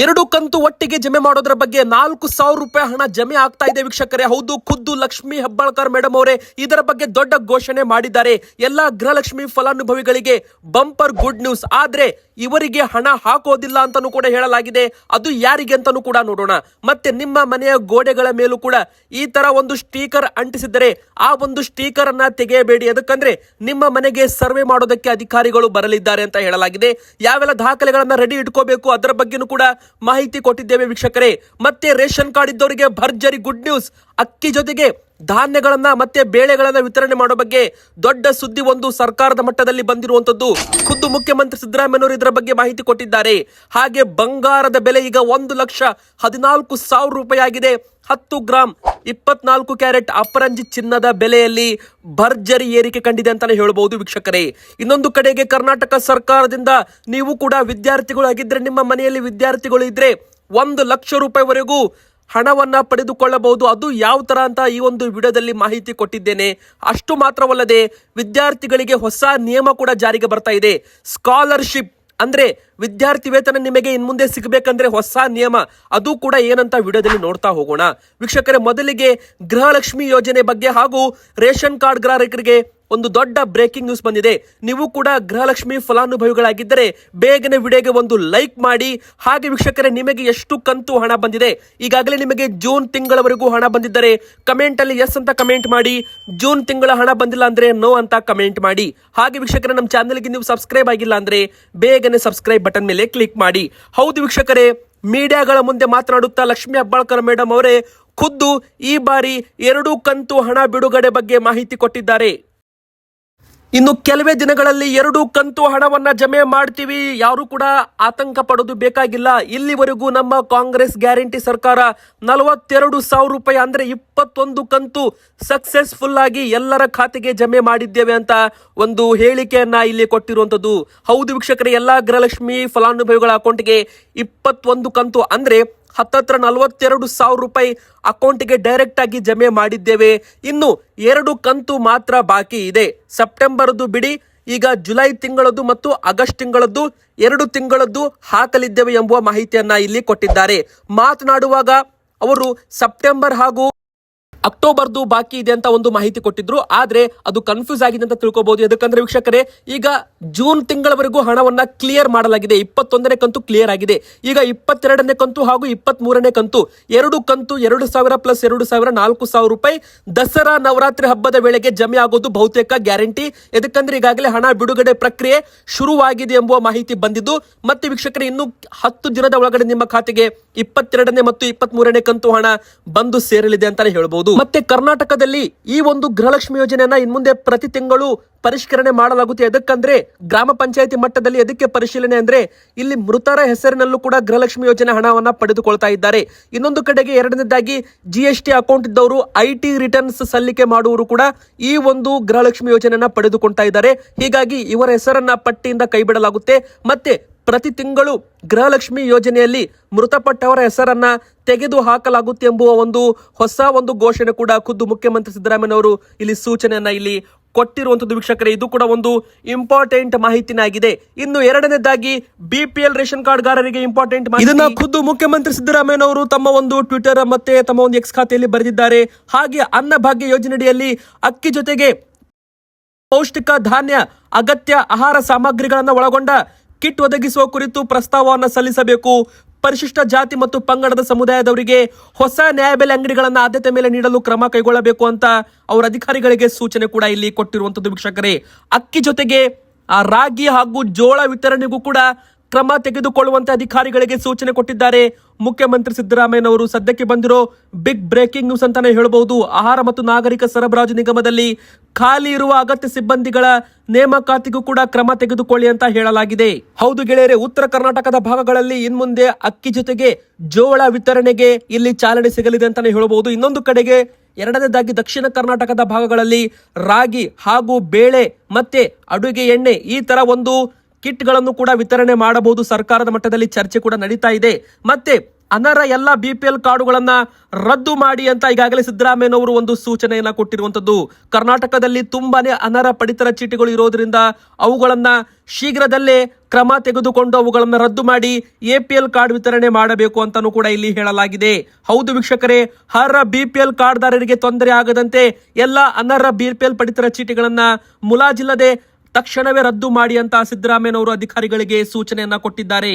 ಎರಡು ಕಂತು ಒಟ್ಟಿಗೆ ಜಮೆ ಮಾಡೋದ್ರ ಬಗ್ಗೆ ನಾಲ್ಕು ಸಾವಿರ ರೂಪಾಯಿ ಹಣ ಜಮೆ ಆಗ್ತಾ ಇದೆ ವೀಕ್ಷಕರೇ. ಹೌದು, ಖುದ್ದು ಲಕ್ಷ್ಮಿ ಹೆಬ್ಬಾಳ್ಕರ್ ಮೇಡಮ್ ಅವರೇ ಇದರ ಬಗ್ಗೆ ದೊಡ್ಡ ಘೋಷಣೆ ಮಾಡಿದ್ದಾರೆ. ಎಲ್ಲಾ ಗೃಹಲಕ್ಷ್ಮಿ ಫಲಾನುಭವಿಗಳಿಗೆ ಬಂಪರ್ ಗುಡ್ ನ್ಯೂಸ್. ಆದ್ರೆ ಇವರಿಗೆ ಹಣ ಹಾಕೋದಿಲ್ಲ ಅಂತಾನೂ ಕೂಡ ಹೇಳಲಾಗಿದೆ. ಅದು ಯಾರಿಗೆ ಅಂತಾನೂ ಕೂಡ ನೋಡೋಣ. ಮತ್ತೆ ನಿಮ್ಮ ಮನೆಯ ಗೋಡೆಗಳ ಮೇಲೂ ಕೂಡ ಈ ತರ ಒಂದು ಸ್ಟೀಕರ್ ಅಂಟಿಸಿದರೆ ಆ ಒಂದು ಸ್ಟೀಕರ್ ಅನ್ನ ತೆಗೆಯಬೇಡಿ. ಅದಕ್ಕಂದ್ರೆ ನಿಮ್ಮ ಮನೆಗೆ ಸರ್ವೆ ಮಾಡೋದಕ್ಕೆ ಅಧಿಕಾರಿಗಳು ಬರಲಿದ್ದಾರೆ ಅಂತ ಹೇಳಲಾಗಿದೆ. ಯಾವೆಲ್ಲ ದಾಖಲೆಗಳನ್ನ ರೆಡಿ ಇಟ್ಕೋಬೇಕು ಅದರ ಬಗ್ಗೆನೂ ಕೂಡ ಮಾಹಿತಿ ಕೊಟ್ಟಿದ್ದೇವೆ ವೀಕ್ಷಕರೇ. ಮತ್ತೆ ರೇಷನ್ ಕಾರ್ಡ್ ಇದ್ದವರಿಗೆ ಭರ್ಜರಿ ಗುಡ್ ನ್ಯೂಸ್. ಅಕ್ಕಿ ಜೊತೆಗೆ ಧಾನ್ಯಗಳನ್ನ ಮತ್ತೆ ಬೇಳೆಗಳನ್ನ ವಿತರಣೆ ಮಾಡೋ ಬಗ್ಗೆ ದೊಡ್ಡ ಸುದ್ದಿ ಒಂದು ಸರ್ಕಾರದ ಮಟ್ಟದಲ್ಲಿ ಬಂದಿರುವಂತದ್ದು ಖುದ್ದು ಮುಖ್ಯಮಂತ್ರಿ ಸಿದ್ದರಾಮಯ್ಯನವರು ಇದರ ಬಗ್ಗೆ ಮಾಹಿತಿ ಕೊಟ್ಟಿದ್ದಾರೆ. ಹಾಗೆ ಬಂಗಾರದ ಬೆಲೆ ಈಗ ಒಂದು ಲಕ್ಷ ಹದಿನಾಲ್ಕು ಸಾವಿರ ರೂಪಾಯಿ ಆಗಿದೆ ಹತ್ತು ಗ್ರಾಂ ಇಪ್ಪತ್ನಾಲ್ಕು ಕ್ಯಾರೆಟ್ ಅಪರಂಜಿ ಚಿನ್ನದ ಬೆಲೆಯಲ್ಲಿ ಭರ್ಜರಿ ಏರಿಕೆ ಕಂಡಿದೆ ಅಂತಾನೆ ಹೇಳಬಹುದು ವೀಕ್ಷಕರೇ. ಇನ್ನೊಂದು ಕಡೆಗೆ ಕರ್ನಾಟಕ ಸರ್ಕಾರದಿಂದ ನೀವು ಕೂಡ ವಿದ್ಯಾರ್ಥಿಗಳು ಆಗಿದ್ರೆ ನಿಮ್ಮ ಮನೆಯಲ್ಲಿ ವಿದ್ಯಾರ್ಥಿಗಳು ಇದ್ರೆ ಒಂದು ಲಕ್ಷ ರೂಪಾಯಿವರೆಗೂ ಹಣವನ್ನ ಪಡೆದುಕೊಳ್ಳಬಹುದು. ಅದು ಯಾವ ತರ ಅಂತ ಈ ಒಂದು ವಿಡಿಯೋದಲ್ಲಿ ಮಾಹಿತಿ ಕೊಟ್ಟಿದ್ದೇನೆ. ಅಷ್ಟು ಮಾತ್ರವಲ್ಲದೆ ವಿದ್ಯಾರ್ಥಿಗಳಿಗೆ ಹೊಸ ನಿಯಮ ಕೂಡ ಜಾರಿಗೆ ಬರ್ತಾ ಇದೆ. ಸ್ಕಾಲರ್ಶಿಪ್ ಅಂದ್ರೆ ವಿದ್ಯಾರ್ಥಿ ವೇತನ ನಿಮಗೆ ಇನ್ಮುಂದೆ ಸಿಗಬೇಕಂದ್ರೆ ಹೊಸ ನಿಯಮ. ಅದು ಕೂಡ ಏನಂತ ವಿಡಿಯೋದಲ್ಲಿ ನೋಡ್ತಾ ಹೋಗೋಣ. ವೀಕ್ಷಕರೇ, ಮೊದಲಿಗೆ ಗೃಹಲಕ್ಷ್ಮಿ ಯೋಜನೆ ಬಗ್ಗೆ ಹಾಗೂ ರೇಷನ್ ಕಾರ್ಡ್ ಗ್ರಾಹಕರಿಗೆ ಒಂದು ದೊಡ್ಡ ಬ್ರೇಕಿಂಗ್ ನ್ಯೂಸ್ ಬಂದಿದೆ. ನೀವು ಕೂಡ ಗೃಹಲಕ್ಷ್ಮಿ ಫಲಾನುಭವಿಗಳಾಗಿದ್ದರೆ ಬೇಗನೆ ವಿಡಿಯೋಗೆ ಒಂದು ಲೈಕ್ ಮಾಡಿ. ಹಾಗೆ ವೀಕ್ಷಕರೇ, ನಿಮಗೆ ಎಷ್ಟು ಕಂತು ಹಣ ಬಂದಿದೆ? ಈಗಾಗಲೇ ನಿಮಗೆ ಜೂನ್ ತಿಂಗಳವರೆಗೂ ಹಣ ಬಂದಿದ್ದರೆ ಕಮೆಂಟ್ ಅಲ್ಲಿ ಎಸ್ ಅಂತ ಕಮೆಂಟ್ ಮಾಡಿ. ಜೂನ್ ತಿಂಗಳ ಹಣ ಬಂದಿಲ್ಲ ಅಂದ್ರೆ ನೋ ಅಂತ ಕಮೆಂಟ್ ಮಾಡಿ. ಹಾಗೆ ವೀಕ್ಷಕರೇ, ನಮ್ಮ ಚಾನೆಲ್ಗೆ ನೀವು ಸಬ್ಸ್ಕ್ರೈಬ್ ಆಗಿಲ್ಲ ಅಂದ್ರೆ ಬೇಗನೆ ಸಬ್ಸ್ಕ್ರೈಬ್ ಬಟನ್ ಮೇಲೆ ಕ್ಲಿಕ್ ಮಾಡಿ. ಹೌದು ವೀಕ್ಷಕರೇ, ಮೀಡಿಯಾಗಳ ಮುಂದೆ ಮಾತನಾಡುತ್ತಾ ಲಕ್ಷ್ಮಿ ಹೆಬ್ಬಾಳ್ಕರ್ ಮೇಡಮ್ ಅವರೇ ಖುದ್ದು ಈ ಬಾರಿ ಎರಡು ಕಂತು ಹಣ ಬಿಡುಗಡೆ ಬಗ್ಗೆ ಮಾಹಿತಿ ಕೊಟ್ಟಿದ್ದಾರೆ. ಇನ್ನು ಕೆಲವೇ ದಿನಗಳಲ್ಲಿ ಎರಡು ಕಂತು ಹಣವನ್ನ ಜಮೆ ಮಾಡ್ತೀವಿ. ಯಾರು ಕೂಡ ಆತಂಕ ಪಡೋದು ಬೇಕಾಗಿಲ್ಲ. ಇಲ್ಲಿವರೆಗೂ ನಮ್ಮ ಕಾಂಗ್ರೆಸ್ ಗ್ಯಾರಂಟಿ ಸರ್ಕಾರ ನಲವತ್ತೆರಡು ಸಾವಿರ ರೂಪಾಯಿ ಅಂದ್ರೆ ಇಪ್ಪತ್ತೊಂದು ಕಂತು ಸಕ್ಸಸ್ಫುಲ್ ಆಗಿ ಎಲ್ಲರ ಖಾತೆಗೆ ಜಮೆ ಮಾಡಿದ್ದೇವೆ ಅಂತ ಒಂದು ಹೇಳಿಕೆಯನ್ನ ಇಲ್ಲಿ ಕೊಟ್ಟಿರುವಂತದ್ದು ಹೌದು ವೀಕ್ಷಕರೇ, ಎಲ್ಲಾ ಗೃಹಲಕ್ಷ್ಮಿ ಫಲಾನುಭವಿಗಳ ಅಕೌಂಟ್ಗೆ ಇಪ್ಪತ್ತೊಂದು ಕಂತು ಅಂದ್ರೆ ಹತ್ತತ್ರ ನಲವತ್ತೆರಡು ಸಾವಿರ ರೂಪಾಯಿ ಅಕೌಂಟ್ಗೆ ಡೈರೆಕ್ಟ್ ಆಗಿ ಜಮೆ ಮಾಡಿದ್ದೇವೆ. ಇನ್ನು ಎರಡು ಕಂತು ಮಾತ್ರ ಬಾಕಿ ಇದೆ. ಸೆಪ್ಟೆಂಬರ್ದು ಬಿಡಿ, ಈಗ ಜುಲೈ ತಿಂಗಳದ್ದು ಮತ್ತು ಆಗಸ್ಟ್ ತಿಂಗಳದ್ದು ಎರಡು ತಿಂಗಳದ್ದು ಹಾಕಲಿದ್ದೇವೆ ಎಂಬುವ ಮಾಹಿತಿಯನ್ನ ಇಲ್ಲಿ ಕೊಟ್ಟಿದ್ದಾರೆ. ಮಾತನಾಡುವಾಗ ಅವರು ಸೆಪ್ಟೆಂಬರ್ ಹಾಗೂ ಅಕ್ಟೋಬರ್ದು ಬಾಕಿ ಇದೆ ಅಂತ ಒಂದು ಮಾಹಿತಿ ಕೊಟ್ಟಿದ್ರು. ಆದ್ರೆ ಅದು ಕನ್ಫ್ಯೂಸ್ ಆಗಿದೆ ಅಂತ ತಿಳ್ಕೊಬಹುದು ಯಾಕಂದ್ರೆ ವೀಕ್ಷಕರೇ, ಈಗ ಜೂನ್ ತಿಂಗಳವರೆಗೂ ಹಣವನ್ನ ಕ್ಲಿಯರ್ ಮಾಡಲಾಗಿದೆ. ಇಪ್ಪತ್ತೊಂದನೇ ಕಂತು ಕ್ಲಿಯರ್ ಆಗಿದೆ. ಈಗ ಇಪ್ಪತ್ತೆರಡನೇ ಕಂತು ಹಾಗೂ ಇಪ್ಪತ್ತ್ ಮೂರನೇ ಕಂತು, ಎರಡು ಕಂತು ಎರಡು ಸಾವಿರ ಪ್ಲಸ್ ಎರಡು ಸಾವಿರ ನಾಲ್ಕು ಸಾವಿರ ರೂಪಾಯಿ ದಸರಾ ನವರಾತ್ರಿ ಹಬ್ಬದ ವೇಳೆಗೆ ಜಮೆ ಆಗೋದು ಬಹುತೇಕ ಗ್ಯಾರಂಟಿ. ಯಾಕಂದ್ರೆ ಈಗಾಗಲೇ ಹಣ ಬಿಡುಗಡೆ ಪ್ರಕ್ರಿಯೆ ಶುರುವಾಗಿದೆ ಎಂಬುವ ಮಾಹಿತಿ ಬಂದಿದ್ದು. ಮತ್ತೆ ವೀಕ್ಷಕರೇ, ಇನ್ನು ಹತ್ತು ದಿನದ ಒಳಗಡೆ ನಿಮ್ಮ ಖಾತೆಗೆ ಇಪ್ಪತ್ತೆರಡನೇ ಮತ್ತು ಇಪ್ಪತ್ತ್ ಮೂರನೇ ಕಂತು ಹಣ ಬಂದು ಸೇರಲಿದೆ ಅಂತಾನೆ ಹೇಳಬಹುದು ಮತ್ತೆ ಕರ್ನಾಟಕದಲ್ಲಿ ಈ ಒಂದು ಗೃಹಲಕ್ಷ್ಮಿ ಯೋಜನೆಯನ್ನ ಇನ್ಮುಂದೆ ಪ್ರತಿ ತಿಂಗಳು ಪರಿಷ್ಕರಣೆ ಮಾಡಲಾಗುತ್ತೆ. ಎದಕ್ಕಂದ್ರೆ ಗ್ರಾಮ ಪಂಚಾಯತಿ ಮಟ್ಟದಲ್ಲಿ ಎದಕ್ಕೆ ಪರಿಶೀಲನೆ ಅಂದ್ರೆ ಇಲ್ಲಿ ಮೃತರ ಹೆಸರಿನಲ್ಲೂ ಕೂಡ ಗೃಹಲಕ್ಷ್ಮಿ ಯೋಜನೆ ಹಣವನ್ನ ಪಡೆದುಕೊಳ್ತಾ ಇದ್ದಾರೆ. ಇನ್ನೊಂದು ಕಡೆಗೆ ಎರಡನೇದಾಗಿ ಜಿ ಎಸ್ ಟಿ ಅಕೌಂಟ್ ಇದ್ದವರು ಐ ಟಿ ರಿಟರ್ನ್ಸ್ ಸಲ್ಲಿಕೆ ಮಾಡುವವರು ಕೂಡ ಈ ಒಂದು ಗೃಹಲಕ್ಷ್ಮಿ ಯೋಜನೆಯನ್ನ ಪಡೆದುಕೊಳ್ತಾ ಇದ್ದಾರೆ. ಹೀಗಾಗಿ ಇವರ ಹೆಸರನ್ನ ಪಟ್ಟಿಯಿಂದ ಕೈಬಿಡಲಾಗುತ್ತೆ. ಮತ್ತೆ ಪ್ರತಿ ತಿಂಗಳು ಗೃಹಲಕ್ಷ್ಮಿ ಯೋಜನೆಯಲ್ಲಿ ಮೃತಪಟ್ಟವರ ಹೆಸರನ್ನ ತೆಗೆದು ಹಾಕಲಾಗುತ್ತೆ ಎಂಬುವ ಒಂದು ಹೊಸ ಒಂದು ಘೋಷಣೆ ಕೂಡ ಖುದ್ದು ಮುಖ್ಯಮಂತ್ರಿ ಸಿದ್ದರಾಮಯ್ಯನವರು ಇಲ್ಲಿ ಸೂಚನೆಯನ್ನ ಇಲ್ಲಿ ಕೊಟ್ಟಿರುವಂತದ್ದು ವೀಕ್ಷಕರೇ, ಇದು ಕೂಡ ಒಂದು ಇಂಪಾರ್ಟೆಂಟ್ ಮಾಹಿತಿನಾಗಿದೆ ಇನ್ನು ಎರಡನೇದಾಗಿ ಬಿ ಪಿ ಎಲ್ ರೇಷನ್ ಕಾರ್ಡ್ಗಾರರಿಗೆ ಇಂಪಾರ್ಟೆಂಟ್ ಇದನ್ನ ಖುದ್ದು ಮುಖ್ಯಮಂತ್ರಿ ಸಿದ್ದರಾಮಯ್ಯನವರು ತಮ್ಮ ಒಂದು ಟ್ವಿಟರ್ ಮತ್ತೆ ತಮ್ಮ ಒಂದು ಎಕ್ಸ್ ಖಾತೆಯಲ್ಲಿ ಬರೆದಿದ್ದಾರೆ. ಹಾಗೆ ಅನ್ನಭಾಗ್ಯ ಯೋಜನೆಯಡಿಯಲ್ಲಿ ಅಕ್ಕಿ ಜೊತೆಗೆ ಪೌಷ್ಟಿಕ ಧಾನ್ಯ, ಅಗತ್ಯ ಆಹಾರ ಸಾಮಗ್ರಿಗಳನ್ನು ಒಳಗೊಂಡ ಕಿಟ್ ಒದಗಿಸುವ ಕುರಿತು ಪ್ರಸ್ತಾವವನ್ನು ಸಲ್ಲಿಸಬೇಕು. ಪರಿಶಿಷ್ಟ ಜಾತಿ ಮತ್ತು ಪಂಗಡದ ಸಮುದಾಯದವರಿಗೆ ಹೊಸ ನ್ಯಾಯಬೆಲೆ ಅಂಗಡಿಗಳನ್ನು ಆದ್ಯತೆ ಮೇಲೆ ನೀಡಲು ಕ್ರಮ ಕೈಗೊಳ್ಳಬೇಕು ಅಂತ ಅವರ ಅಧಿಕಾರಿಗಳಿಗೆ ಸೂಚನೆ ಕೂಡ ಇಲ್ಲಿ ಕೊಟ್ಟಿರುವಂತದ್ದು ವೀಕ್ಷಕರೇ. ಅಕ್ಕಿ ಜೊತೆಗೆ ಆ ರಾಗಿ ಹಾಗೂ ಜೋಳ ವಿತರಣೆಗೂ ಕೂಡ ಕ್ರಮ ತೆಗೆದುಕೊಳ್ಳುವಂತೆ ಅಧಿಕಾರಿಗಳಿಗೆ ಸೂಚನೆ ಕೊಟ್ಟಿದ್ದಾರೆ. ಮುಖ್ಯಮಂತ್ರಿ ಸಿದ್ದರಾಮಯ್ಯನವರು ಸದ್ಯಕ್ಕೆ ಬಂದಿರೋ ಬಿಗ್ ಬ್ರೇಕಿಂಗ್ ನ್ಯೂಸ್ ಅಂತಾನೆ ಹೇಳಬಹುದು. ಆಹಾರ ಮತ್ತು ನಾಗರಿಕ ಸರಬರಾಜು ನಿಗಮದಲ್ಲಿ ಖಾಲಿ ಇರುವ ಅಗತ್ಯ ಸಿಬ್ಬಂದಿಗಳ ನೇಮಕಾತಿಗೂ ಕೂಡ ಕ್ರಮ ತೆಗೆದುಕೊಳ್ಳಿ ಅಂತ ಹೇಳಲಾಗಿದೆ. ಹೌದು ಗೆಳೆಯರೆ, ಉತ್ತರ ಕರ್ನಾಟಕದ ಭಾಗಗಳಲ್ಲಿ ಇನ್ಮುಂದೆ ಅಕ್ಕಿ ಜೊತೆಗೆ ಜೋಳ ವಿತರಣೆಗೆ ಇಲ್ಲಿ ಚಾಲನೆ ಸಿಗಲಿದೆ ಅಂತಾನೆ ಹೇಳಬಹುದು. ಇನ್ನೊಂದು ಕಡೆಗೆ ಎರಡನೇದಾಗಿ ದಕ್ಷಿಣ ಕರ್ನಾಟಕದ ಭಾಗಗಳಲ್ಲಿ ರಾಗಿ ಹಾಗೂ ಬೇಳೆ ಮತ್ತೆ ಅಡುಗೆ ಎಣ್ಣೆ ಈ ತರ ಒಂದು ಕಿಟ್ಗಳನ್ನು ಕೂಡ ವಿತರಣೆ ಮಾಡಬಹುದು. ಸರ್ಕಾರದ ಮಟ್ಟದಲ್ಲಿ ಚರ್ಚೆ ಕೂಡ ನಡೀತಾ ಇದೆ. ಮತ್ತೆ ಅನರ್ಹ ಎಲ್ಲ ಬಿ ಪಿ ಎಲ್ ಕಾರ್ಡುಗಳನ್ನ ರದ್ದು ಮಾಡಿ ಅಂತ ಈಗಾಗಲೇ ಸಿದ್ದರಾಮಯ್ಯನವರು ಒಂದು ಸೂಚನೆಯನ್ನ ಕೊಟ್ಟಿರುವಂತದ್ದು. ಕರ್ನಾಟಕದಲ್ಲಿ ತುಂಬಾನೇ ಅನರ್ಹ ಪಡಿತರ ಚೀಟಿಗಳು ಇರೋದ್ರಿಂದ ಅವುಗಳನ್ನ ಶೀಘ್ರದಲ್ಲೇ ಕ್ರಮ ತೆಗೆದುಕೊಂಡು ಅವುಗಳನ್ನು ರದ್ದು ಮಾಡಿ ಎಪಿಎಲ್ ಕಾರ್ಡ್ ವಿತರಣೆ ಮಾಡಬೇಕು ಅಂತಾನೂ ಕೂಡ ಇಲ್ಲಿ ಹೇಳಲಾಗಿದೆ. ಹೌದು ವೀಕ್ಷಕರೇ ಅರ್ಹ ಬಿಪಿಎಲ್ ಕಾರ್ಡ್ದಾರರಿಗೆ ತೊಂದರೆ ಆಗದಂತೆ ಎಲ್ಲ ಅನರ್ಹ ಬಿಪಿಎಲ್ ಪಡಿತರ ಚೀಟಿಗಳನ್ನ ಮುಲಾಜಿಲ್ಲದೆ ತಕ್ಷಣವೇ ರದ್ದು ಮಾಡಿ ಅಂತ ಸಿದ್ದರಾಮಯ್ಯನವರು ಅಧಿಕಾರಿಗಳಿಗೆ ಸೂಚನೆಯನ್ನ ಕೊಟ್ಟಿದ್ದಾರೆ.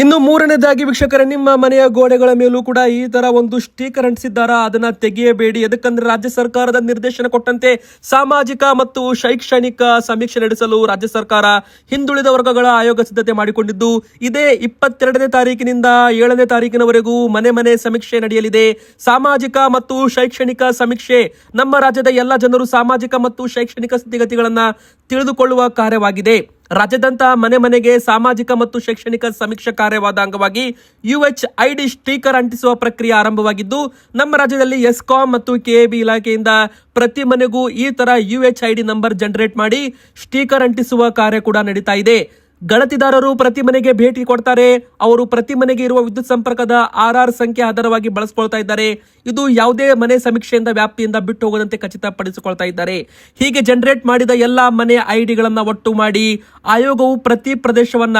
ಇನ್ನು ಮೂರನೇದಾಗಿ ವೀಕ್ಷಕರೇ, ನಿಮ್ಮ ಮನೆಯ ಗೋಡೆಗಳ ಮೇಲೂ ಕೂಡ ಈ ತರ ಒಂದು ಸ್ಟಿಕರ್ ಅಂಟಿಸಿದ್ದಾರ? ಅದನ್ನ ತೆಗೆಯಬೇಡಿ. ಎದಕ್ಕಂದ್ರೆ ರಾಜ್ಯ ಸರ್ಕಾರದ ನಿರ್ದೇಶನ ಕೊಟ್ಟಂತೆ ಸಾಮಾಜಿಕ ಮತ್ತು ಶೈಕ್ಷಣಿಕ ಸಮೀಕ್ಷೆ ನಡೆಸಲು ರಾಜ್ಯ ಸರ್ಕಾರ ಹಿಂದುಳಿದ ವರ್ಗಗಳ ಆಯೋಗ ಸಿದ್ಧತೆ ಮಾಡಿಕೊಂಡಿದ್ದು, ಇದೇ ಇಪ್ಪತ್ತೆರಡನೇ ತಾರೀಕಿನಿಂದ ಏಳನೇ ತಾರೀಕಿನವರೆಗೂ ಮನೆ ಮನೆ ಸಮೀಕ್ಷೆ ನಡೆಯಲಿದೆ. ಸಾಮಾಜಿಕ ಮತ್ತು ಶೈಕ್ಷಣಿಕ ಸಮೀಕ್ಷೆ ನಮ್ಮ ರಾಜ್ಯದ ಎಲ್ಲ ಜನರು ಸಾಮಾಜಿಕ ಮತ್ತು ಶೈಕ್ಷಣಿಕ ಸ್ಥಿತಿಗತಿಗಳನ್ನ ತಿಳಿದುಕೊಳ್ಳುವ ಕಾರ್ಯವಾಗಿದೆ. ರಾಜ್ಯದಂತ ಮನೆ ಮನೆಗೆ ಸಾಮಾಜಿಕ ಮತ್ತು ಶೈಕ್ಷಣಿಕ ಸಮೀಕ್ಷಾ ಕಾರ್ಯವಾದ ಅಂಗವಾಗಿ ಯುಎಚ್ ಐಡಿ ಸ್ಟಿಕರ್ ಅಂಟಿಸುವ ಪ್ರಕ್ರಿಯೆ ಆರಂಭವಾಗಿದ್ದು, ನಮ್ಮ ರಾಜ್ಯದಲ್ಲಿ ಎಸ್ಕಾಂ ಮತ್ತು ಕೆಎಬಿ ಇಲಾಖೆಯಿಂದ ಪ್ರತಿ ಮನೆಗೂ ಈ ತರ ಯುಎಚ್ ಐಡಿ ನಂಬರ್ ಜನರೇಟ್ ಮಾಡಿ ಸ್ಟಿಕರ್ ಅಂಟಿಸುವ ಕಾರ್ಯ ಕೂಡ ನಡೀತಾ ಇದೆ. ಗಣತಿದಾರರು ಪ್ರತಿ ಮನೆಗೆ ಭೇಟಿ ಕೊಡ್ತಾರೆ. ಅವರು ಪ್ರತಿ ಮನೆಗೆ ಇರುವ ವಿದ್ಯುತ್ ಸಂಪರ್ಕದ ಆರ್ ಆರ್ ಸಂಖ್ಯೆ ಆಧಾರವಾಗಿ ಬಳಸ್ಕೊಳ್ತಾ ಇದ್ದಾರೆ. ಇದು ಯಾವುದೇ ಮನೆ ಸಮೀಕ್ಷೆಯಿಂದ ವ್ಯಾಪ್ತಿಯಿಂದ ಬಿಟ್ಟು ಹೋಗದಂತೆ ಖಚಿತಪಡಿಸಿಕೊಳ್ತಾ ಇದ್ದಾರೆ ಹೀಗೆ ಜನರೇಟ್ ಮಾಡಿದ ಎಲ್ಲಾ ಮನೆ ಐಡಿಗಳನ್ನ ಒಟ್ಟು ಮಾಡಿ ಆಯೋಗವು ಪ್ರತಿ ಪ್ರದೇಶವನ್ನ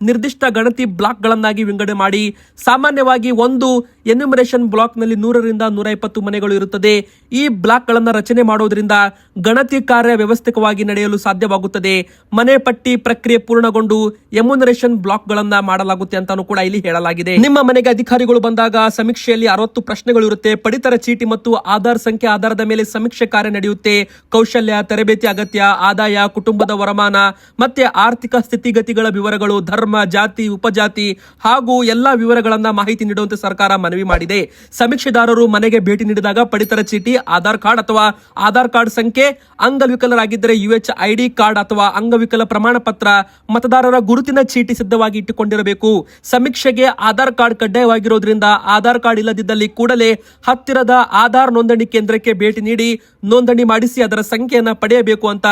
ನಿರ್ದಿಷ್ಟ ಗಣತಿ ಬ್ಲಾಕ್ಗಳನ್ನಾಗಿ ವಿಂಗಡಣೆ ಮಾಡಿ, ಸಾಮಾನ್ಯವಾಗಿ ಒಂದು ಎನ್ಯುಮರೇಷನ್ ಬ್ಲಾಕ್ನಲ್ಲಿ ನೂರರಿಂದ ನೂರ ಇಪ್ಪತ್ತು ಮನೆಗಳು ಇರುತ್ತದೆ. ಈ ಬ್ಲಾಕ್ಗಳನ್ನು ರಚನೆ ಮಾಡೋದ್ರಿಂದ ಗಣತಿ ಕಾರ್ಯ ವ್ಯವಸ್ಥಿತವಾಗಿ ನಡೆಯಲು ಸಾಧ್ಯವಾಗುತ್ತದೆ. ಮನೆ ಪಟ್ಟಿ ಪ್ರಕ್ರಿಯೆ ಪೂರ್ಣಗೊಂಡು ಎಮ್ಯುನರೇಷನ್ ಬ್ಲಾಕ್ಗಳನ್ನ ಮಾಡಲಾಗುತ್ತೆ ಅಂತಾನೂ ಕೂಡ ಇಲ್ಲಿ ಹೇಳಲಾಗಿದೆ. ನಿಮ್ಮ ಮನೆಗೆ ಅಧಿಕಾರಿಗಳು ಬಂದಾಗ ಸಮೀಕ್ಷೆಯಲ್ಲಿ ಅರವತ್ತು ಪ್ರಶ್ನೆಗಳು ಇರುತ್ತೆ. ಪಡಿತರ ಚೀಟಿ ಮತ್ತು ಆಧಾರ್ ಸಂಖ್ಯೆ ಆಧಾರದ ಮೇಲೆ ಸಮೀಕ್ಷೆ ಕಾರ್ಯ ನಡೆಯುತ್ತೆ. ಕೌಶಲ್ಯ, ತರಬೇತಿ ಅಗತ್ಯ, ಆದಾಯ, ಕುಟುಂಬದ ವರಮಾನ, ಮತ್ತೆ ಆರ್ಥಿಕ ಸ್ಥಿತಿಗತಿಗಳ ವಿವರಗಳು, ಧರ್ಮ, ಜಾತಿ, ಉಪಜಾತಿ ಹಾಗೂ ಎಲ್ಲಾ ವಿವರಗಳನ್ನ ಮಾಹಿತಿ ನೀಡುವಂತೆ ಸರ್ಕಾರ ಮನವಿ ಮಾಡಿದೆ. ಸಮೀಕ್ಷೆದಾರರು ಮನೆಗೆ ಭೇಟಿ ನೀಡಿದಾಗ ಪಡಿತರ ಚೀಟಿ, ಆಧಾರ್ ಕಾರ್ಡ್ ಅಥವಾ ಆಧಾರ್ ಕಾರ್ಡ್ ಸಂಖ್ಯೆ, ಅಂಗವಿಕಲರಾಗಿದ್ದರೆ ಯುಎಚ್ ಐಡಿ ಕಾರ್ಡ್ ಅಥವಾ ಅಂಗವಿಕಲ ಪ್ರಮಾಣ ಪತ್ರ ಮತದಾರರ ಗುರುತಿನ ಚೀಟಿ ಸಿದ್ಧವಾಗಿ ಇಟ್ಟುಕೊಂಡಿರಬೇಕು. ಸಮೀಕ್ಷೆಗೆ ಆಧಾರ್ ಕಾರ್ಡ್ ಕಡ್ಡಾಯವಾಗಿರೋದ್ರಿಂದ ಆಧಾರ್ ಕಾರ್ಡ್ ಇಲ್ಲದಿದ್ದಲ್ಲಿ ಕೂಡಲೇ ಹತ್ತಿರದ ಆಧಾರ್ ನೋಂದಣಿ ಕೇಂದ್ರಕ್ಕೆ ಭೇಟಿ ನೀಡಿ ನೋಂದಣಿ ಮಾಡಿಸಿ ಅದರ ಸಂಖ್ಯೆಯನ್ನು ಪಡೆಯಬೇಕು ಅಂತ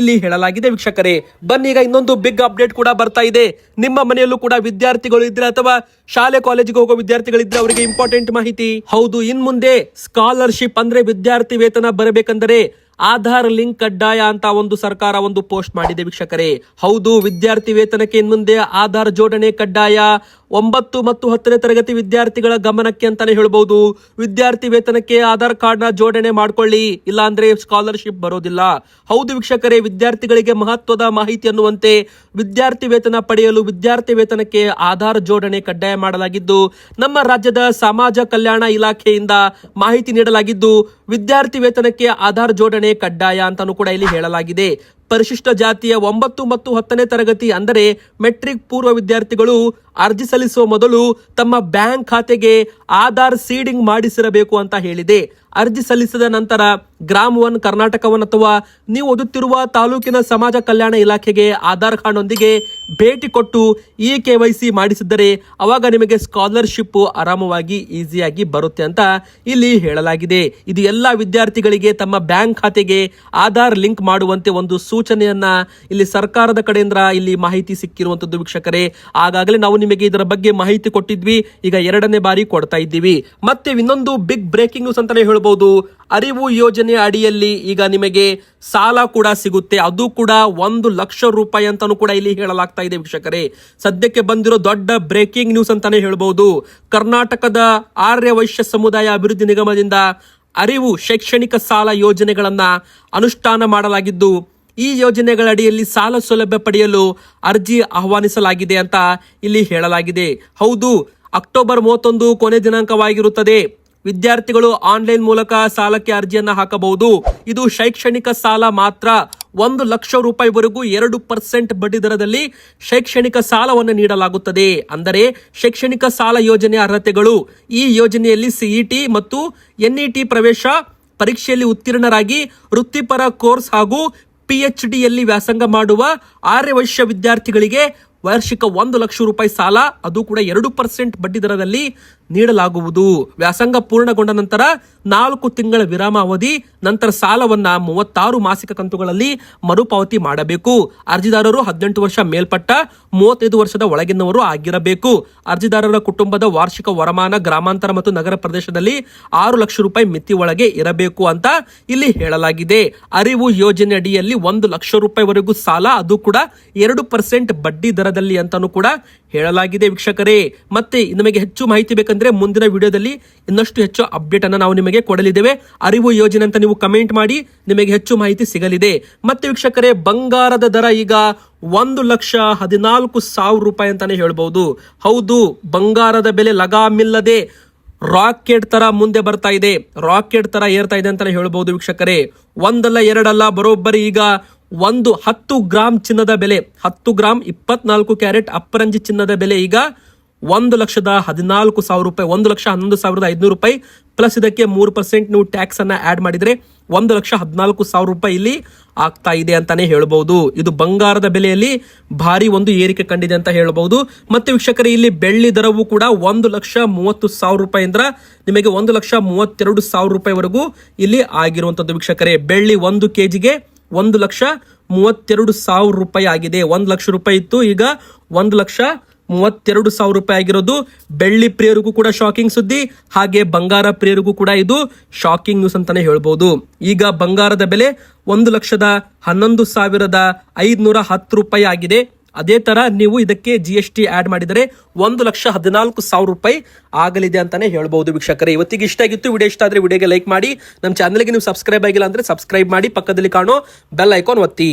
ಇಲ್ಲಿ ಹೇಳಲಾಗಿದೆ ವೀಕ್ಷಕರೇ. ಬನ್ನಿ, ಈಗ ಇನ್ನೊಂದು ಬಿಗ್ ಅಪ್ಡೇಟ್ ಕೂಡ ಬರ್ತಾ ಇದೆ. ನಿಮ್ಮ ಮನೆಯಲ್ಲೂ ಕೂಡ ವಿದ್ಯಾರ್ಥಿಗಳು ಇದ್ರೆ ಅಥವಾ ಶಾಲೆ, ಕಾಲೇಜಿಗೆ ಹೋಗೋ ವಿದ್ಯಾರ್ಥಿಗಳಿದ್ರೆ ಅವರಿಗೆ ಇಂಪಾರ್ಟೆಂಟ್ ಮಾಹಿತಿ. ಹೌದು ಇನ್ ಮುಂದೆ ಸ್ಕಾಲರ್ಶಿಪ್ ಅಂದ್ರೆ ವಿದ್ಯಾರ್ಥಿ ವೇತನ ಬರಬೇಕಂದರೆ ಆಧಾರ್ ಲಿಂಕ್ ಕಡ್ಡಾಯ ಅಂತ ಒಂದು ಸರ್ಕಾರ ಒಂದು ಪೋಸ್ಟ್ ಮಾಡಿದೆ ವೀಕ್ಷಕರೇ. ಹೌದು, ವಿದ್ಯಾರ್ಥಿ ವೇತನಕ್ಕೆ ಇನ್ ಮುಂದೆ ಆಧಾರ್ ಜೋಡಣೆ ಕಡ್ಡಾಯ. ಒಂಬತ್ತು ಮತ್ತು ಹತ್ತನೇ ತರಗತಿ ವಿದ್ಯಾರ್ಥಿಗಳ ಗಮನಕ್ಕೆ ಅಂತಾನೆ ಹೇಳಬಹುದು ವಿದ್ಯಾರ್ಥಿ ವೇತನಕ್ಕೆ ಆಧಾರ್ ಕಾರ್ಡ್ನ ಜೋಡಣೆ ಮಾಡ್ಕೊಳ್ಳಿ. ಇಲ್ಲಾಂದ್ರೆ ಸ್ಕಾಲರ್ಶಿಪ್ ಬರೋದಿಲ್ಲ. ಹೌದು ವೀಕ್ಷಕರೇ, ವಿದ್ಯಾರ್ಥಿಗಳಿಗೆ ಮಹತ್ವದ ಮಾಹಿತಿ ಅನ್ನುವಂತೆ ವಿದ್ಯಾರ್ಥಿ ವೇತನ ಪಡೆಯಲು ವಿದ್ಯಾರ್ಥಿ ವೇತನಕ್ಕೆ ಆಧಾರ್ ಜೋಡಣೆ ಕಡ್ಡಾಯ ಮಾಡಲಾಗಿದ್ದು, ನಮ್ಮ ರಾಜ್ಯದ ಸಮಾಜ ಕಲ್ಯಾಣ ಇಲಾಖೆಯಿಂದ ಮಾಹಿತಿ ನೀಡಲಾಗಿದ್ದು, ವಿದ್ಯಾರ್ಥಿ ವೇತನಕ್ಕೆ ಆಧಾರ್ ಜೋಡಣೆ ಕಡ್ಡಾಯ ಅಂತಾನೂ ಕೂಡ ಇಲ್ಲಿ ಹೇಳಲಾಗಿದೆ. ಪರಿಶಿಷ್ಟ ಜಾತಿಯ ಒಂಬತ್ತು ಮತ್ತು ಹತ್ತನೇ ತರಗತಿ ಅಂದರೆ ಮೆಟ್ರಿಕ್ ಪೂರ್ವ ವಿದ್ಯಾರ್ಥಿಗಳು ಅರ್ಜಿ ಸಲ್ಲಿಸುವ ಮೊದಲು ತಮ್ಮ ಬ್ಯಾಂಕ್ ಖಾತೆಗೆ ಆಧಾರ್ ಸೀಡಿಂಗ್ ಮಾಡಿಸಿರಬೇಕು ಅಂತ ಹೇಳಿದೆ. ಅರ್ಜಿ ಸಲ್ಲಿಸಿದ ನಂತರ ಗ್ರಾಮ್ ಒನ್ ಕರ್ನಾಟಕ ಅಥವಾ ನೀವು ಓದುತ್ತಿರುವ ತಾಲೂಕಿನ ಸಮಾಜ ಕಲ್ಯಾಣ ಇಲಾಖೆಗೆ ಆಧಾರ್ ಕಾರ್ಡ್ನೊಂದಿಗೆ ಭೇಟಿ ಕೊಟ್ಟು ಇ ಕೆ ವೈ ಸಿ ಮಾಡಿಸಿದ್ದರೆ ಅವಾಗ ನಿಮಗೆ ಸ್ಕಾಲರ್ಶಿಪ್ ಆರಾಮವಾಗಿ ಈಸಿಯಾಗಿ ಬರುತ್ತೆ ಅಂತ ಇಲ್ಲಿ ಹೇಳಲಾಗಿದೆ. ಇದು ಎಲ್ಲ ವಿದ್ಯಾರ್ಥಿಗಳಿಗೆ ತಮ್ಮ ಬ್ಯಾಂಕ್ ಖಾತೆಗೆ ಆಧಾರ್ ಲಿಂಕ್ ಮಾಡುವಂತೆ ಒಂದು ಸೂಚನೆಯನ್ನ ಇಲ್ಲಿ ಸರ್ಕಾರದ ಕಡೆಯಿಂದ ಇಲ್ಲಿ ಮಾಹಿತಿ ಸಿಕ್ಕಿರುವಂತದ್ದು ವೀಕ್ಷಕರೇ. ಆಗಾಗಲೇ ನಾವು ನಿಮಗೆ ಇದರ ಬಗ್ಗೆ ಮಾಹಿತಿ ಕೊಟ್ಟಿದ್ವಿ. ಈಗ ಎರಡನೇ ಬಾರಿ ಕೊಡ್ತಾ ಇದ್ದೀವಿ. ಮತ್ತೆ ಇನ್ನೊಂದು ಬಿಗ್ ಬ್ರೇಕಿಂಗ್ ನ್ಯೂಸ್ ಅಂತಾನೆ ಹೇಳ್ಬಹುದು ಅರಿವು ಯೋಜನೆ ಅಡಿಯಲ್ಲಿ ಈಗ ನಿಮಗೆ ಸಾಲ ಕೂಡ ಸಿಗುತ್ತೆ. ಅದು ಕೂಡ ಒಂದು ಲಕ್ಷ ರೂಪಾಯಿ ಅಂತಾನೂ ಕೂಡ ಇಲ್ಲಿ ಹೇಳಲಾಗ್ತಾ ಇದೆ ವೀಕ್ಷಕರೇ. ಸದ್ಯಕ್ಕೆ ಬಂದಿರೋ ದೊಡ್ಡ ಬ್ರೇಕಿಂಗ್ ನ್ಯೂಸ್ ಅಂತಾನೆ ಹೇಳ್ಬಹುದು ಕರ್ನಾಟಕದ ಆರ್ಯ ವೈಶ್ಯ ಸಮುದಾಯ ಅಭಿವೃದ್ಧಿ ನಿಗಮದಿಂದ ಅರಿವು ಶೈಕ್ಷಣಿಕ ಸಾಲ ಯೋಜನೆಗಳನ್ನ ಅನುಷ್ಠಾನ ಮಾಡಲಾಗಿದ್ದು, ಈ ಯೋಜನೆಗಳ ಅಡಿಯಲ್ಲಿ ಸಾಲ ಸೌಲಭ್ಯ ಪಡೆಯಲು ಅರ್ಜಿ ಆಹ್ವಾನಿಸಲಾಗಿದೆ ಅಂತ ಇಲ್ಲಿ ಹೇಳಲಾಗಿದೆ. ಹೌದು, ಅಕ್ಟೋಬರ್ ಮೂವತ್ತೊಂದು ಕೊನೆ ದಿನಾಂಕವಾಗಿರುತ್ತದೆ. ವಿದ್ಯಾರ್ಥಿಗಳು ಆನ್ಲೈನ್ ಮೂಲಕ ಸಾಲಕ್ಕೆ ಅರ್ಜಿಯನ್ನ ಹಾಕಬಹುದು. ಇದು ಶೈಕ್ಷಣಿಕ ಸಾಲ ಮಾತ್ರ. ಒಂದು ಲಕ್ಷ ರೂಪಾಯಿವರೆಗೂ ಎರಡು ಪರ್ಸೆಂಟ್ ಬಡ್ಡಿ ದರದಲ್ಲಿ ಶೈಕ್ಷಣಿಕ ಸಾಲವನ್ನು ನೀಡಲಾಗುತ್ತದೆ. ಅಂದರೆ ಶೈಕ್ಷಣಿಕ ಸಾಲ ಯೋಜನೆ ಅರ್ಹತೆಗಳು. ಈ ಯೋಜನೆಯಲ್ಲಿ ಸಿಇಟಿ ಮತ್ತು ಎನ್ಇಟಿ ಪ್ರವೇಶ, ಪರೀಕ್ಷೆಯಲ್ಲಿ ಉತ್ತೀರ್ಣರಾಗಿ ವೃತ್ತಿಪರ ಕೋರ್ಸ್ ಹಾಗೂ ಪಿಎಚ್ ಡಿಯಲ್ಲಿ ವ್ಯಾಸಂಗ ಮಾಡುವ ಆರ್ಯ ವೈಶ್ಯ ವಿದ್ಯಾರ್ಥಿಗಳಿಗೆ ವಾರ್ಷಿಕ ಒಂದು ಲಕ್ಷ ರೂಪಾಯಿ ಸಾಲ. ಅದು ಕೂಡ ಎರಡು ಪರ್ಸೆಂಟ್ ಬಡ್ಡಿ ದರದಲ್ಲಿ ನೀಡಲಾಗುವುದು. ವ್ಯಾಸಂಗ ಪೂರ್ಣಗೊಂಡ ನಂತರ ನಾಲ್ಕು ತಿಂಗಳ ವಿರಾಮ ಅವಧಿ, ನಂತರ ಸಾಲವನ್ನ ಮೂವತ್ತಾರು ಮಾಸಿಕ ಕಂತುಗಳಲ್ಲಿ ಮರುಪಾವತಿ ಮಾಡಬೇಕು. ಅರ್ಜಿದಾರರು ಹದಿನೆಂಟು ವರ್ಷ ಮೇಲ್ಪಟ್ಟ, ಮೂವತ್ತೈದು ವರ್ಷದ ಒಳಗಿನವರು ಆಗಿರಬೇಕು. ಅರ್ಜಿದಾರರ ಕುಟುಂಬದ ವಾರ್ಷಿಕ ವರಮಾನ ಗ್ರಾಮಾಂತರ ಮತ್ತು ನಗರ ಪ್ರದೇಶದಲ್ಲಿ ಆರು ಲಕ್ಷ ರೂಪಾಯಿ ಮಿತಿ ಒಳಗೆ ಇರಬೇಕು ಅಂತ ಇಲ್ಲಿ ಹೇಳಲಾಗಿದೆ. ಅರಿವು ಯೋಜನೆ ಅಡಿಯಲ್ಲಿ ಒಂದು ಲಕ್ಷ ರೂಪಾಯಿವರೆಗೂ ಸಾಲ, ಅದು ಕೂಡ ಎರಡು ಪರ್ಸೆಂಟ್ ಬಡ್ಡಿ ದರದಲ್ಲಿ ಅಂತಾನೂ ಕೂಡ ಹೇಳಲಾಗಿದೆ ವೀಕ್ಷಕರೇ. ಮತ್ತೆ ನಿಮಗೆ ಹೆಚ್ಚು ಮಾಹಿತಿ ಬೇಕಂದ್ರೆ ಮುಂದಿನ ವಿಡಿಯೋದಲ್ಲಿ ಇನ್ನಷ್ಟು ಹೆಚ್ಚು ಅಪ್ಡೇಟ್ ಅನ್ನ ನಾವು ನಿಮಗೆ ಕೊಡಲಿದ್ದೇವೆ. ಅರಿವು, ಯೋಜನೆ ಅಂತ ನೀವು ಕಮೆಂಟ್ ಮಾಡಿ, ನಿಮಗೆ ಹೆಚ್ಚು ಮಾಹಿತಿ ಸಿಗಲಿದೆ. ಮತ್ತೆ ವೀಕ್ಷಕರೇ, ಬಂಗಾರದ ದರ ಈಗ ಒಂದು ಲಕ್ಷ ಹದಿನಾಲ್ಕು ಸಾವಿರ ರೂಪಾಯಿ ಅಂತಾನೆ ಹೇಳ್ಬಹುದು ಹೌದು, ಬಂಗಾರದ ಬೆಲೆ ಲಗಾಮಿಲ್ಲದೆ ರಾಕೆಟ್ ತರ ಮುಂದೆ ಬರ್ತಾ ಇದೆ. ರಾಕೆಟ್ ತರ ಏರ್ತಾ ಇದೆ ಅಂತಾನೆ ಹೇಳ್ಬಹುದು ವೀಕ್ಷಕರೇ. ಒಂದಲ್ಲ ಎರಡಲ್ಲ, ಬರೋಬ್ಬರಿ ಈಗ ಒಂದು ಹತ್ತು ಗ್ರಾಮ್ ಚಿನ್ನದ ಬೆಲೆ, ಹತ್ತು ಗ್ರಾಮ್ ಇಪ್ಪತ್ನಾಲ್ಕು ಕ್ಯಾರೆಟ್ ಅಪ್ಪರಂಜಿ ಚಿನ್ನದ ಬೆಲೆ ಈಗ ಒಂದು ಲಕ್ಷದ ಹದಿನಾಲ್ಕು ಸಾವಿರ ರೂಪಾಯಿ, ಒಂದು ಲಕ್ಷ ಹನ್ನೊಂದು ಸಾವಿರದ ಐದುನೂರು ರೂಪಾಯಿ ಪ್ಲಸ್ ಇದಕ್ಕೆ ಮೂರು ಪರ್ಸೆಂಟ್ ನೀವು ಟ್ಯಾಕ್ಸ್ ಅನ್ನ ಆಡ್ ಮಾಡಿದ್ರೆ ಒಂದು ಲಕ್ಷ ಹದಿನಾಲ್ಕು ಸಾವಿರ ರೂಪಾಯಿ ಇಲ್ಲಿ ಆಗ್ತಾ ಇದೆ ಅಂತಾನೆ ಹೇಳಬಹುದು ಇದು ಬಂಗಾರದ ಬೆಲೆಯಲ್ಲಿ ಭಾರಿ ಒಂದು ಏರಿಕೆ ಕಂಡಿದೆ ಅಂತ ಹೇಳಬಹುದು ಮತ್ತೆ ವೀಕ್ಷಕರೇ, ಇಲ್ಲಿ ಬೆಳ್ಳಿ ದರವು ಕೂಡ ಒಂದು ಲಕ್ಷ ಮೂವತ್ತು ಸಾವಿರ ರೂಪಾಯಿಂದ ನಿಮಗೆ ಒಂದು ಲಕ್ಷ ಮೂವತ್ತೆರಡು ಸಾವಿರ ರೂಪಾಯಿವರೆಗೂ ಇಲ್ಲಿ ಆಗಿರುವಂತದ್ದು ವೀಕ್ಷಕರೇ. ಬೆಳ್ಳಿ ಒಂದು ಕೆಜಿಗೆ ಒಂದು ಲಕ್ಷ ಮೂವತ್ತೆರಡು ಸಾವಿರ ರೂಪಾಯಿ ಆಗಿದೆ. ಒಂದು ಲಕ್ಷ ರೂಪಾಯಿ ಇತ್ತು, ಈಗ ಒಂದು ಲಕ್ಷ ಮೂವತ್ತೆರಡು ಸಾವಿರ ರೂಪಾಯಿ ಆಗಿರೋದು ಬೆಳ್ಳಿ ಪ್ರಿಯರಿಗೂ ಕೂಡ ಶಾಕಿಂಗ್ ಸುದ್ದಿ, ಹಾಗೆ ಬಂಗಾರ ಪ್ರಿಯರಿಗೂ ಕೂಡ ಇದು ಶಾಕಿಂಗ್ ನ್ಯೂಸ್ ಅಂತಾನೆ ಹೇಳ್ಬೋದು. ಈಗ ಬಂಗಾರದ ಬೆಲೆ ಒಂದು ಲಕ್ಷದ ಹನ್ನೊಂದು ಸಾವಿರದ ಐದುನೂರ ಹತ್ತು ರೂಪಾಯಿ ಆಗಿದೆ. ಅದೇ ತರ ನೀವು ಇದಕ್ಕೆ ಜಿ ಎಸ್ ಟಿ ಆಡ್ ಮಾಡಿದರೆ ಒಂದು ಲಕ್ಷ ಹದಿನಾಲ್ಕು ಸಾವಿರ ರೂಪಾಯಿ ಆಗಲಿದೆ ಅಂತಾನೆ ಹೇಳ್ಬಹುದು ವೀಕ್ಷಕರೇ. ಇವತ್ತಿಗೆ ಇಷ್ಟ ಆಗಿತ್ತು, ವಿಡಿಯೋ ಇಷ್ಟ ಆದ್ರೆ ವಿಡಿಯೋಗೆ ಲೈಕ್ ಮಾಡಿ. ನಮ್ಮ ಚಾನಲ್ಗೆ ನೀವು ಸಬ್ಸ್ಕ್ರೈಬ್ ಆಗಿಲ್ಲ ಅಂದ್ರೆ ಸಬ್ಸ್ಕ್ರೈಬ್ ಮಾಡಿ, ಪಕ್ಕದಲ್ಲಿ ಕಾಣೋ ಬೆಲ್ ಐಕಾನ್ ಒತ್ತಿ.